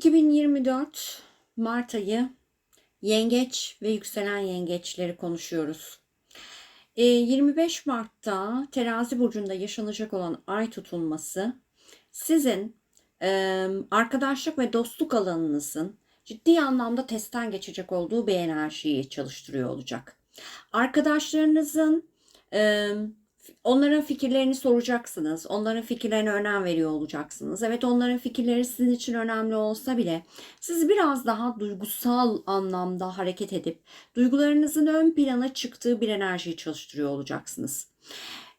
2024 Mart ayı yengeç ve yükselen yengeçleri konuşuyoruz. Ee, 25 Mart'ta terazi burcunda yaşanacak olan ay tutulması sizin arkadaşlık ve dostluk alanınızın ciddi anlamda testten geçecek olduğu bir enerjiyi çalıştırıyor olacak. Arkadaşlarınızın onların fikirlerini soracaksınız. Onların fikirlerine önem veriyor olacaksınız. Evet onların fikirleri sizin için önemli olsa bile siz biraz daha duygusal anlamda hareket edip duygularınızın ön plana çıktığı bir enerjiyi çalıştırıyor olacaksınız.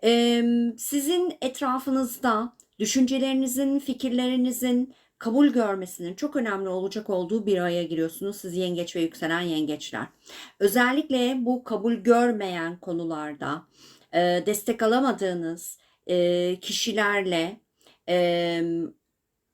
Ee, sizin etrafınızda düşüncelerinizin, fikirlerinizin kabul görmesinin çok önemli olacak olduğu bir aya giriyorsunuz siz yengeç ve yükselen yengeçler. Özellikle bu kabul görmeyen konularda e, destek alamadığınız e, kişilerle e,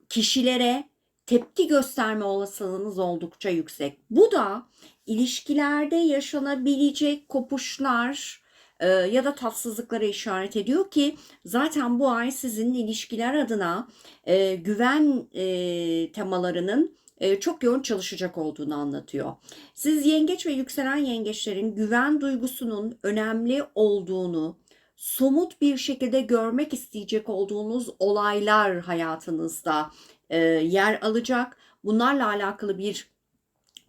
kişilere tepki gösterme olasılığınız oldukça yüksek. Bu da ilişkilerde yaşanabilecek kopuşlar e, ya da tatsızlıklara işaret ediyor ki zaten bu ay sizin ilişkiler adına e, güven e, temalarının çok yoğun çalışacak olduğunu anlatıyor. Siz yengeç ve yükselen yengeçlerin güven duygusunun önemli olduğunu, somut bir şekilde görmek isteyecek olduğunuz olaylar hayatınızda e, yer alacak. Bunlarla alakalı bir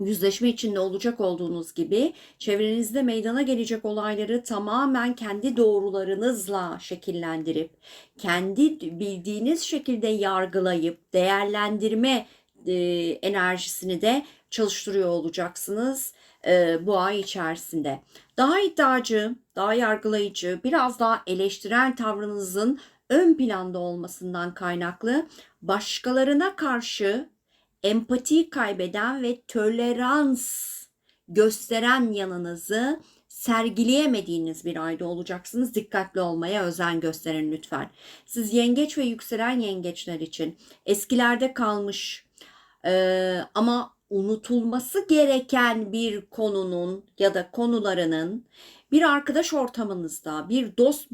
yüzleşme içinde olacak olduğunuz gibi çevrenizde meydana gelecek olayları tamamen kendi doğrularınızla şekillendirip kendi bildiğiniz şekilde yargılayıp değerlendirme e, enerjisini de çalıştırıyor olacaksınız e, bu ay içerisinde. Daha iddiacı, daha yargılayıcı, biraz daha eleştirel tavrınızın ön planda olmasından kaynaklı başkalarına karşı empati kaybeden ve tolerans gösteren yanınızı sergileyemediğiniz bir ayda olacaksınız. Dikkatli olmaya özen gösterin lütfen. Siz yengeç ve yükselen yengeçler için eskilerde kalmış e, ama unutulması gereken bir konunun ya da konularının bir arkadaş ortamınızda, bir dost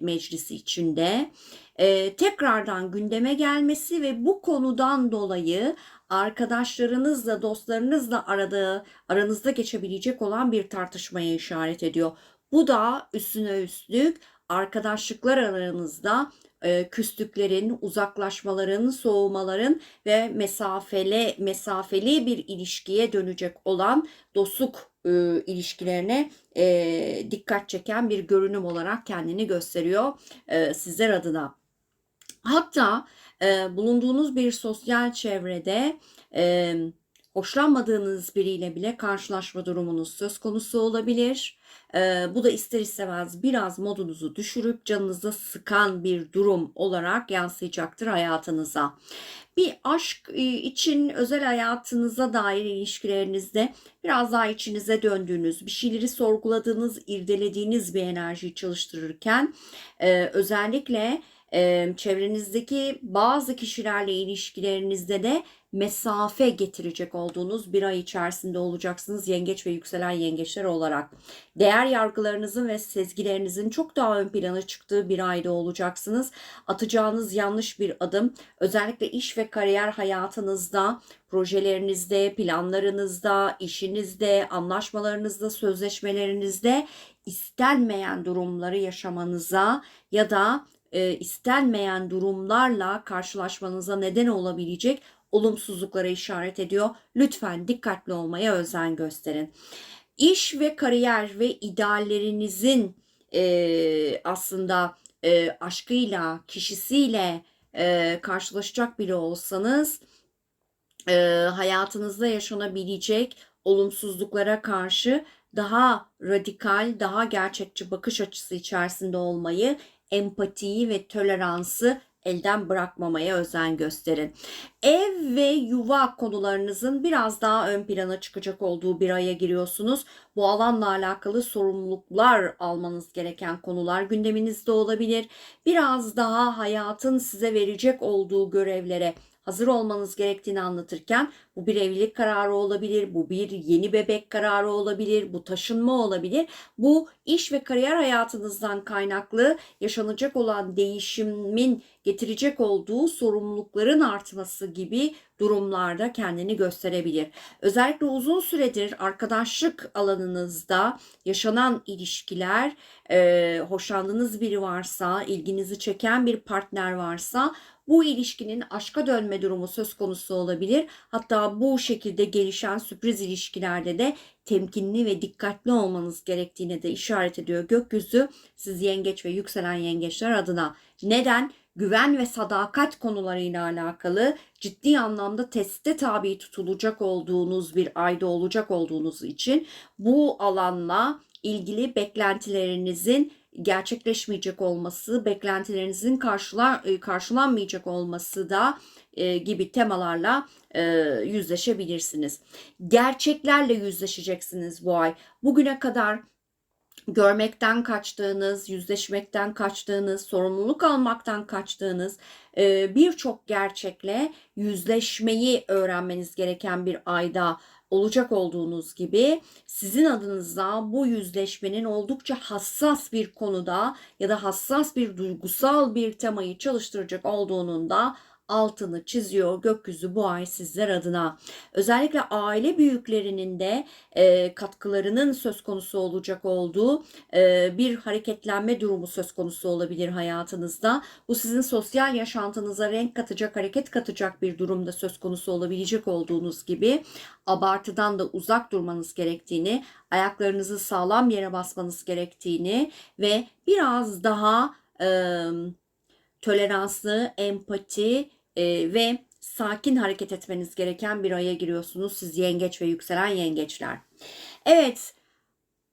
meclisi içinde e, tekrardan gündeme gelmesi ve bu konudan dolayı arkadaşlarınızla, dostlarınızla aradığı, aranızda geçebilecek olan bir tartışmaya işaret ediyor. Bu da üstüne üstlük arkadaşlıklar aranızda e, küslüklerin, uzaklaşmaların, soğumaların ve mesafeli mesafeli bir ilişkiye dönecek olan dostluk e, ilişkilerine e, dikkat çeken bir görünüm olarak kendini gösteriyor e, sizler adına. Hatta e, bulunduğunuz bir sosyal çevrede e, hoşlanmadığınız biriyle bile karşılaşma durumunuz söz konusu olabilir. Ee, bu da ister istemez biraz modunuzu düşürüp canınızı sıkan bir durum olarak yansıyacaktır hayatınıza. Bir aşk e, için özel hayatınıza dair ilişkilerinizde biraz daha içinize döndüğünüz, bir şeyleri sorguladığınız, irdelediğiniz bir enerjiyi çalıştırırken e, özellikle e, çevrenizdeki bazı kişilerle ilişkilerinizde de mesafe getirecek olduğunuz bir ay içerisinde olacaksınız yengeç ve yükselen yengeçler olarak. Değer yargılarınızın ve sezgilerinizin çok daha ön plana çıktığı bir ayda olacaksınız. Atacağınız yanlış bir adım özellikle iş ve kariyer hayatınızda, projelerinizde, planlarınızda, işinizde, anlaşmalarınızda, sözleşmelerinizde istenmeyen durumları yaşamanıza ya da e, istenmeyen durumlarla karşılaşmanıza neden olabilecek olumsuzluklara işaret ediyor. Lütfen dikkatli olmaya özen gösterin. İş ve kariyer ve ideallerinizin e, aslında e, aşkıyla, kişisiyle e, karşılaşacak biri olsanız e, hayatınızda yaşanabilecek olumsuzluklara karşı daha radikal, daha gerçekçi bakış açısı içerisinde olmayı, empatiyi ve toleransı elden bırakmamaya özen gösterin. Ev ve yuva konularınızın biraz daha ön plana çıkacak olduğu bir aya giriyorsunuz. Bu alanla alakalı sorumluluklar almanız gereken konular gündeminizde olabilir. Biraz daha hayatın size verecek olduğu görevlere hazır olmanız gerektiğini anlatırken bu bir evlilik kararı olabilir, bu bir yeni bebek kararı olabilir, bu taşınma olabilir. Bu iş ve kariyer hayatınızdan kaynaklı yaşanacak olan değişimin getirecek olduğu sorumlulukların artması gibi durumlarda kendini gösterebilir. Özellikle uzun süredir arkadaşlık alanınızda yaşanan ilişkiler, hoşlandığınız biri varsa, ilginizi çeken bir partner varsa bu ilişkinin aşka dönme durumu söz konusu olabilir. Hatta bu şekilde gelişen sürpriz ilişkilerde de temkinli ve dikkatli olmanız gerektiğine de işaret ediyor gökyüzü siz yengeç ve yükselen yengeçler adına. Neden? Güven ve sadakat konularıyla alakalı ciddi anlamda teste tabi tutulacak olduğunuz bir ayda olacak olduğunuz için bu alanla ilgili beklentilerinizin gerçekleşmeyecek olması, beklentilerinizin karşılar, e, karşılanmayacak olması da e, gibi temalarla e, yüzleşebilirsiniz. Gerçeklerle yüzleşeceksiniz bu ay. Bugüne kadar görmekten kaçtığınız, yüzleşmekten kaçtığınız, sorumluluk almaktan kaçtığınız e, birçok gerçekle yüzleşmeyi öğrenmeniz gereken bir ayda olacak olduğunuz gibi sizin adınıza bu yüzleşmenin oldukça hassas bir konuda ya da hassas bir duygusal bir temayı çalıştıracak olduğunun da altını çiziyor gökyüzü bu ay sizler adına. Özellikle aile büyüklerinin de e, katkılarının söz konusu olacak olduğu e, bir hareketlenme durumu söz konusu olabilir hayatınızda. Bu sizin sosyal yaşantınıza renk katacak, hareket katacak bir durumda söz konusu olabilecek olduğunuz gibi abartıdan da uzak durmanız gerektiğini, ayaklarınızı sağlam yere basmanız gerektiğini ve biraz daha e, toleranslı, empati e, ve sakin hareket etmeniz gereken bir aya giriyorsunuz siz yengeç ve yükselen yengeçler. Evet,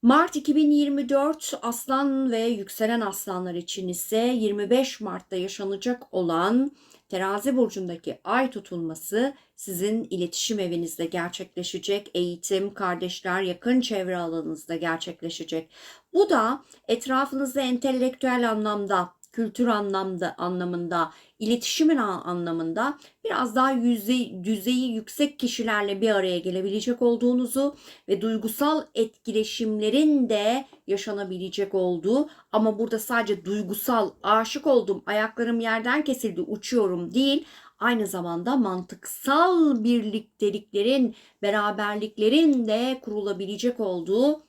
Mart 2024 aslan ve yükselen aslanlar için ise 25 Mart'ta yaşanacak olan terazi burcundaki ay tutulması sizin iletişim evinizde gerçekleşecek, eğitim, kardeşler, yakın çevre alanınızda gerçekleşecek. Bu da etrafınızda entelektüel anlamda kültür anlamda anlamında, iletişimin anlamında biraz daha yüzey, düzeyi yüksek kişilerle bir araya gelebilecek olduğunuzu ve duygusal etkileşimlerin de yaşanabilecek olduğu ama burada sadece duygusal aşık oldum, ayaklarım yerden kesildi, uçuyorum değil aynı zamanda mantıksal birlikteliklerin, beraberliklerin de kurulabilecek olduğu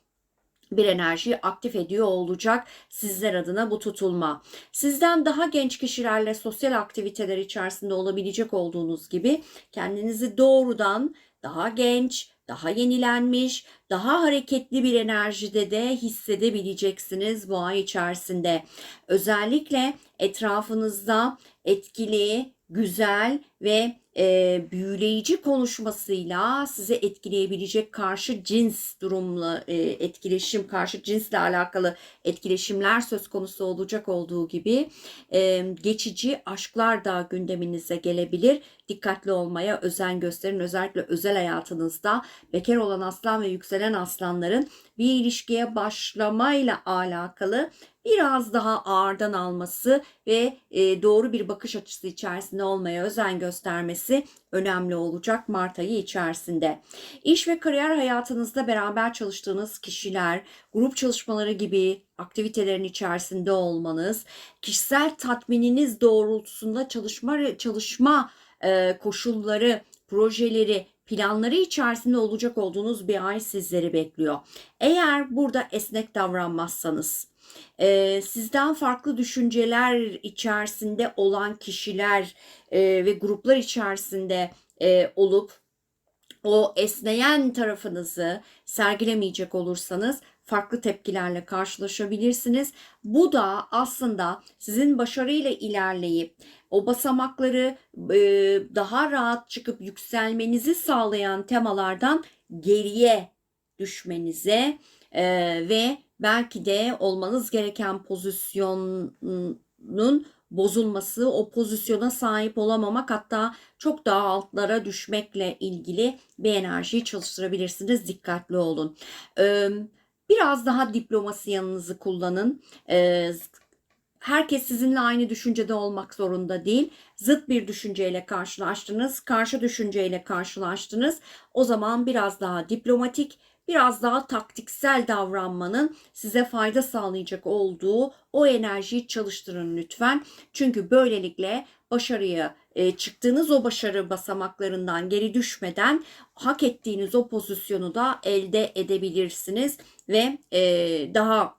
bir enerjiyi aktif ediyor olacak sizler adına bu tutulma. Sizden daha genç kişilerle sosyal aktiviteler içerisinde olabilecek olduğunuz gibi kendinizi doğrudan daha genç, daha yenilenmiş, daha hareketli bir enerjide de hissedebileceksiniz bu ay içerisinde. Özellikle etrafınızda etkili, güzel ve e, büyüleyici konuşmasıyla size etkileyebilecek karşı cins durumla e, etkileşim, karşı cinsle alakalı etkileşimler söz konusu olacak olduğu gibi e, geçici aşklar da gündeminize gelebilir. Dikkatli olmaya özen gösterin. Özellikle özel hayatınızda bekar olan aslan ve yükselen aslanların bir ilişkiye başlamayla alakalı biraz daha ağırdan alması ve e, doğru bir bakış açısı içerisinde olmaya özen göstermesi önemli olacak Mart ayı içerisinde. İş ve kariyer hayatınızda beraber çalıştığınız kişiler, grup çalışmaları gibi aktivitelerin içerisinde olmanız, kişisel tatmininiz doğrultusunda çalışma çalışma e, koşulları, projeleri, planları içerisinde olacak olduğunuz bir ay sizleri bekliyor. Eğer burada esnek davranmazsanız, e, sizden farklı düşünceler içerisinde olan kişiler e, ve gruplar içerisinde e, olup o esneyen tarafınızı sergilemeyecek olursanız farklı tepkilerle karşılaşabilirsiniz. Bu da aslında sizin başarıyla ilerleyip o basamakları e, daha rahat çıkıp yükselmenizi sağlayan temalardan geriye düşmenize e, ve belki de olmanız gereken pozisyonun bozulması, o pozisyona sahip olamamak hatta çok daha altlara düşmekle ilgili bir enerjiyi çalıştırabilirsiniz. Dikkatli olun. Biraz daha diplomasi yanınızı kullanın. herkes sizinle aynı düşüncede olmak zorunda değil. Zıt bir düşünceyle karşılaştınız, karşı düşünceyle karşılaştınız. O zaman biraz daha diplomatik, biraz daha taktiksel davranmanın size fayda sağlayacak olduğu o enerjiyi çalıştırın lütfen. Çünkü böylelikle başarıya e, çıktığınız o başarı basamaklarından geri düşmeden hak ettiğiniz o pozisyonu da elde edebilirsiniz ve e, daha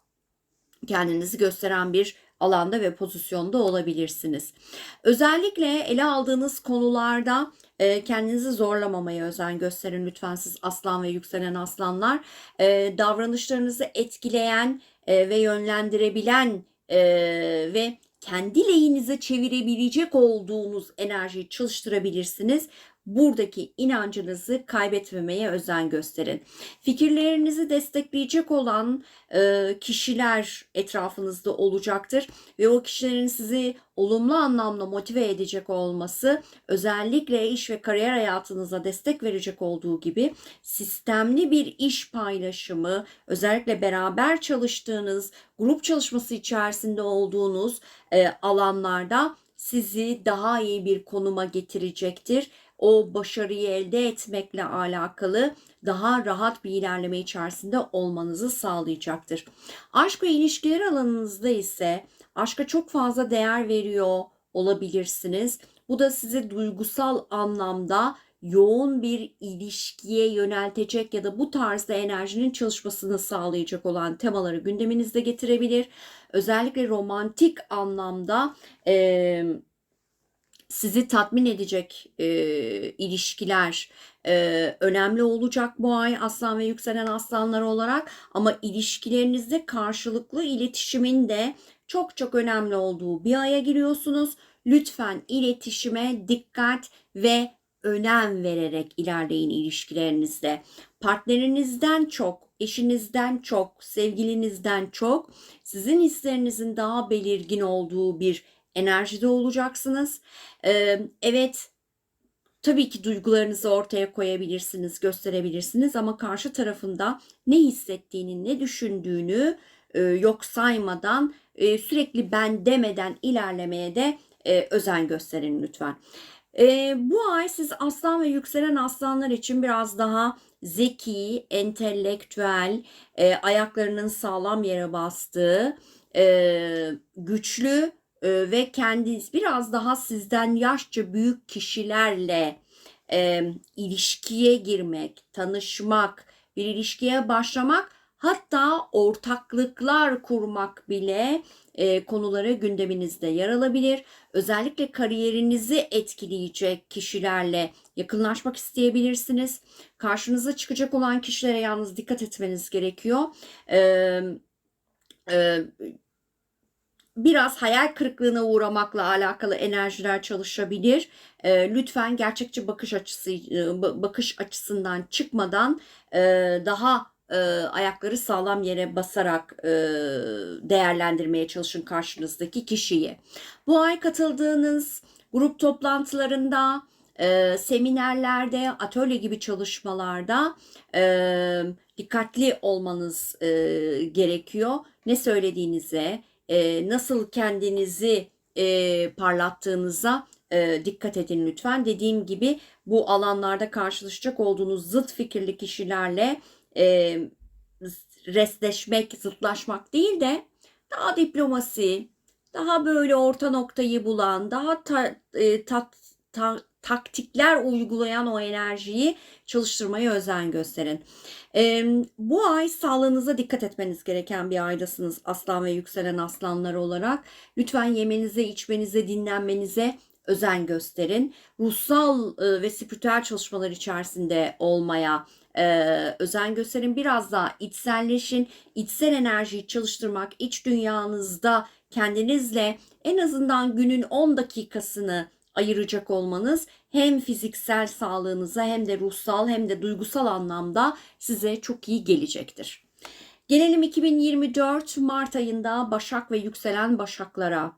kendinizi gösteren bir alanda ve pozisyonda olabilirsiniz. Özellikle ele aldığınız konularda e, kendinizi zorlamamaya özen gösterin lütfen siz aslan ve yükselen aslanlar. E, davranışlarınızı etkileyen e, ve yönlendirebilen e, ve kendi lehinize çevirebilecek olduğunuz enerjiyi çalıştırabilirsiniz. Buradaki inancınızı kaybetmemeye özen gösterin. Fikirlerinizi destekleyecek olan e, kişiler etrafınızda olacaktır ve o kişilerin sizi olumlu anlamda motive edecek olması özellikle iş ve kariyer hayatınıza destek verecek olduğu gibi sistemli bir iş paylaşımı, özellikle beraber çalıştığınız, grup çalışması içerisinde olduğunuz e, alanlarda sizi daha iyi bir konuma getirecektir o başarıyı elde etmekle alakalı daha rahat bir ilerleme içerisinde olmanızı sağlayacaktır. Aşk ve ilişkiler alanınızda ise aşka çok fazla değer veriyor olabilirsiniz. Bu da sizi duygusal anlamda yoğun bir ilişkiye yöneltecek ya da bu tarzda enerjinin çalışmasını sağlayacak olan temaları gündeminizde getirebilir. Özellikle romantik anlamda e, sizi tatmin edecek e, ilişkiler e, önemli olacak bu ay aslan ve yükselen aslanlar olarak ama ilişkilerinizde karşılıklı iletişimin de çok çok önemli olduğu bir aya giriyorsunuz. Lütfen iletişime dikkat ve önem vererek ilerleyin ilişkilerinizde. Partnerinizden çok, eşinizden çok, sevgilinizden çok sizin hislerinizin daha belirgin olduğu bir enerjide olacaksınız. Ee, evet tabii ki duygularınızı ortaya koyabilirsiniz, gösterebilirsiniz ama karşı tarafında ne hissettiğini, ne düşündüğünü e, yok saymadan e, sürekli ben demeden ilerlemeye de e, özen gösterin lütfen. E, bu ay siz aslan ve yükselen aslanlar için biraz daha zeki, entelektüel, e, ayaklarının sağlam yere bastığı, e, güçlü e, ve kendiniz biraz daha sizden yaşça büyük kişilerle e, ilişkiye girmek, tanışmak, bir ilişkiye başlamak hatta ortaklıklar kurmak bile e, konuları gündeminizde yer alabilir. Özellikle kariyerinizi etkileyecek kişilerle yakınlaşmak isteyebilirsiniz. Karşınıza çıkacak olan kişilere yalnız dikkat etmeniz gerekiyor. E, e, biraz hayal kırıklığına uğramakla alakalı enerjiler çalışabilir. E, lütfen gerçekçi bakış açısı e, bakış açısından çıkmadan e, daha e, ayakları sağlam yere basarak e, değerlendirmeye çalışın karşınızdaki kişiyi. Bu ay katıldığınız grup toplantılarında, e, seminerlerde, atölye gibi çalışmalarda e, dikkatli olmanız e, gerekiyor. Ne söylediğinize, e, nasıl kendinizi e, parlattığınıza e, dikkat edin lütfen. Dediğim gibi bu alanlarda karşılaşacak olduğunuz zıt fikirli kişilerle e, restleşmek, zıtlaşmak değil de daha diplomasi, daha böyle orta noktayı bulan, daha ta, e, tat, ta, taktikler uygulayan o enerjiyi çalıştırmaya özen gösterin. E, bu ay sağlığınıza dikkat etmeniz gereken bir aydasınız aslan ve yükselen aslanlar olarak. Lütfen yemenize, içmenize, dinlenmenize özen gösterin. Ruhsal e, ve spiritüel çalışmalar içerisinde olmaya e, özen gösterin. Biraz daha içselleşin. İçsel enerjiyi çalıştırmak, iç dünyanızda kendinizle en azından günün 10 dakikasını ayıracak olmanız hem fiziksel sağlığınıza hem de ruhsal hem de duygusal anlamda size çok iyi gelecektir. Gelelim 2024 Mart ayında Başak ve yükselen Başaklara.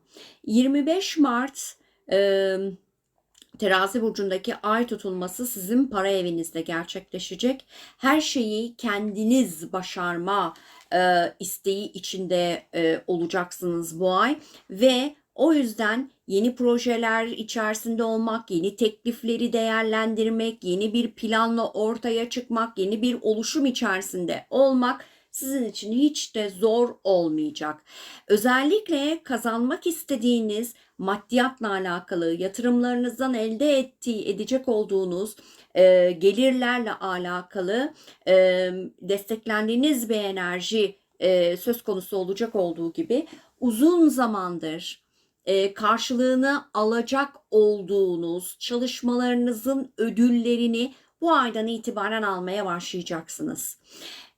25 Mart e, Terazi burcundaki ay tutulması sizin para evinizde gerçekleşecek. Her şeyi kendiniz başarma e, isteği içinde e, olacaksınız bu ay ve o yüzden yeni projeler içerisinde olmak, yeni teklifleri değerlendirmek, yeni bir planla ortaya çıkmak, yeni bir oluşum içerisinde olmak sizin için hiç de zor olmayacak. Özellikle kazanmak istediğiniz maddiyatla alakalı, yatırımlarınızdan elde ettiği, edecek olduğunuz e, gelirlerle alakalı e, desteklendiğiniz bir enerji e, söz konusu olacak olduğu gibi uzun zamandır e, karşılığını alacak olduğunuz çalışmalarınızın ödüllerini bu aydan itibaren almaya başlayacaksınız.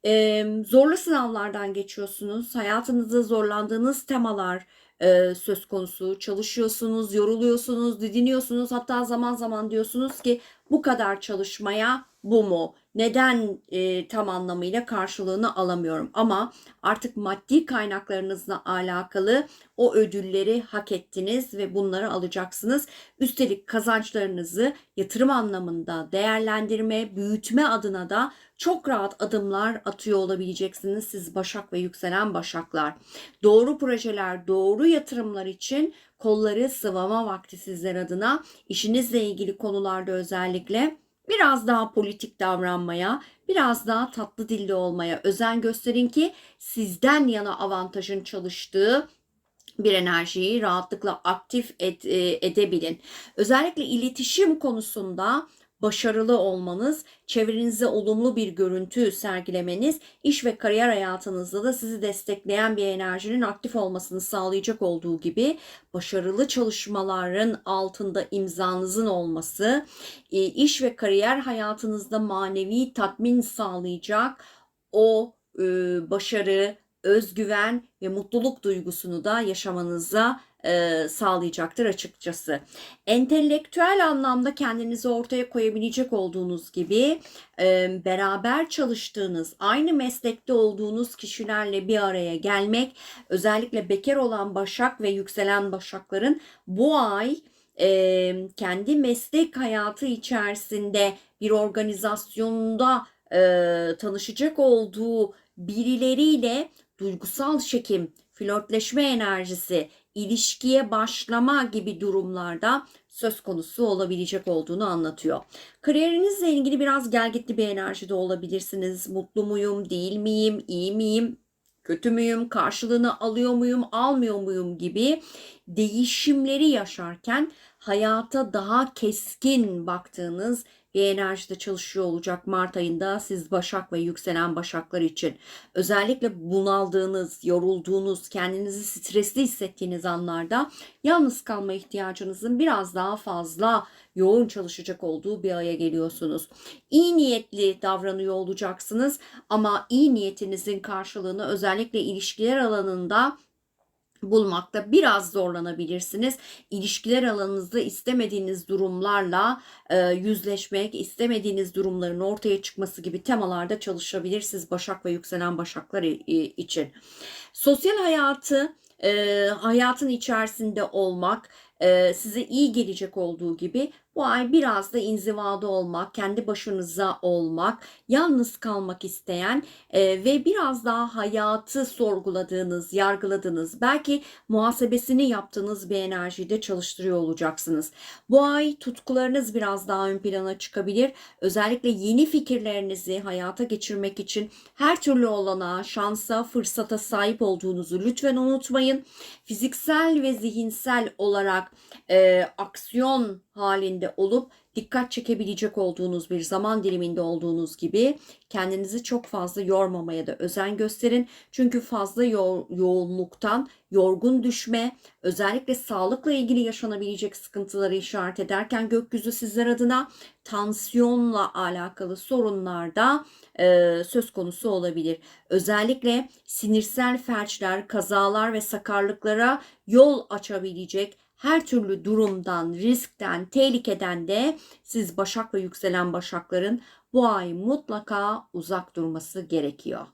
E, zorlu sınavlardan geçiyorsunuz. Hayatınızda zorlandığınız temalar e, söz konusu. Çalışıyorsunuz, yoruluyorsunuz, didiniyorsunuz. Hatta zaman zaman diyorsunuz ki bu kadar çalışmaya bu mu? Neden e, tam anlamıyla karşılığını alamıyorum? Ama artık maddi kaynaklarınızla alakalı o ödülleri hak ettiniz ve bunları alacaksınız. Üstelik kazançlarınızı yatırım anlamında değerlendirme, büyütme adına da çok rahat adımlar atıyor olabileceksiniz siz Başak ve yükselen Başaklar. Doğru projeler, doğru yatırımlar için kolları sıvama vakti sizler adına işinizle ilgili konularda özellikle biraz daha politik davranmaya, biraz daha tatlı dilli olmaya özen gösterin ki sizden yana avantajın çalıştığı bir enerjiyi rahatlıkla aktif ed, e, edebilin. Özellikle iletişim konusunda başarılı olmanız, çevrenize olumlu bir görüntü sergilemeniz, iş ve kariyer hayatınızda da sizi destekleyen bir enerjinin aktif olmasını sağlayacak olduğu gibi başarılı çalışmaların altında imzanızın olması, e, iş ve kariyer hayatınızda manevi tatmin sağlayacak o e, başarı, özgüven ve mutluluk duygusunu da yaşamanıza e, sağlayacaktır açıkçası. Entelektüel anlamda kendinizi ortaya koyabilecek olduğunuz gibi e, beraber çalıştığınız, aynı meslekte olduğunuz kişilerle bir araya gelmek, özellikle bekar olan başak ve yükselen başakların bu ay e, kendi meslek hayatı içerisinde bir organizasyonda e, tanışacak olduğu birileriyle duygusal çekim, flörtleşme enerjisi, ilişkiye başlama gibi durumlarda söz konusu olabilecek olduğunu anlatıyor. Kariyerinizle ilgili biraz gelgitli bir enerjide olabilirsiniz. Mutlu muyum, değil miyim, iyi miyim, kötü müyüm, karşılığını alıyor muyum, almıyor muyum gibi değişimleri yaşarken hayata daha keskin baktığınız bir enerjide çalışıyor olacak Mart ayında siz Başak ve yükselen Başaklar için. Özellikle bunaldığınız, yorulduğunuz, kendinizi stresli hissettiğiniz anlarda yalnız kalma ihtiyacınızın biraz daha fazla yoğun çalışacak olduğu bir aya geliyorsunuz. İyi niyetli davranıyor olacaksınız ama iyi niyetinizin karşılığını özellikle ilişkiler alanında bulmakta biraz zorlanabilirsiniz. İlişkiler alanınızda istemediğiniz durumlarla e, yüzleşmek, istemediğiniz durumların ortaya çıkması gibi temalarda çalışabilirsiniz Başak ve yükselen Başaklar için. Sosyal hayatı e, hayatın içerisinde olmak size iyi gelecek olduğu gibi bu ay biraz da inzivada olmak, kendi başınıza olmak, yalnız kalmak isteyen ve biraz daha hayatı sorguladığınız, yargıladığınız, belki muhasebesini yaptığınız bir enerjide çalıştırıyor olacaksınız. Bu ay tutkularınız biraz daha ön plana çıkabilir. Özellikle yeni fikirlerinizi hayata geçirmek için her türlü olana, şansa, fırsata sahip olduğunuzu lütfen unutmayın. Fiziksel ve zihinsel olarak e, aksiyon halinde olup dikkat çekebilecek olduğunuz bir zaman diliminde olduğunuz gibi kendinizi çok fazla yormamaya da özen gösterin. Çünkü fazla yo- yoğunluktan yorgun düşme, özellikle sağlıkla ilgili yaşanabilecek sıkıntıları işaret ederken gökyüzü sizler adına tansiyonla alakalı sorunlar da e, söz konusu olabilir. Özellikle sinirsel felçler, kazalar ve sakarlıklara yol açabilecek her türlü durumdan, riskten, tehlikeden de siz Başak ve yükselen Başakların bu ay mutlaka uzak durması gerekiyor.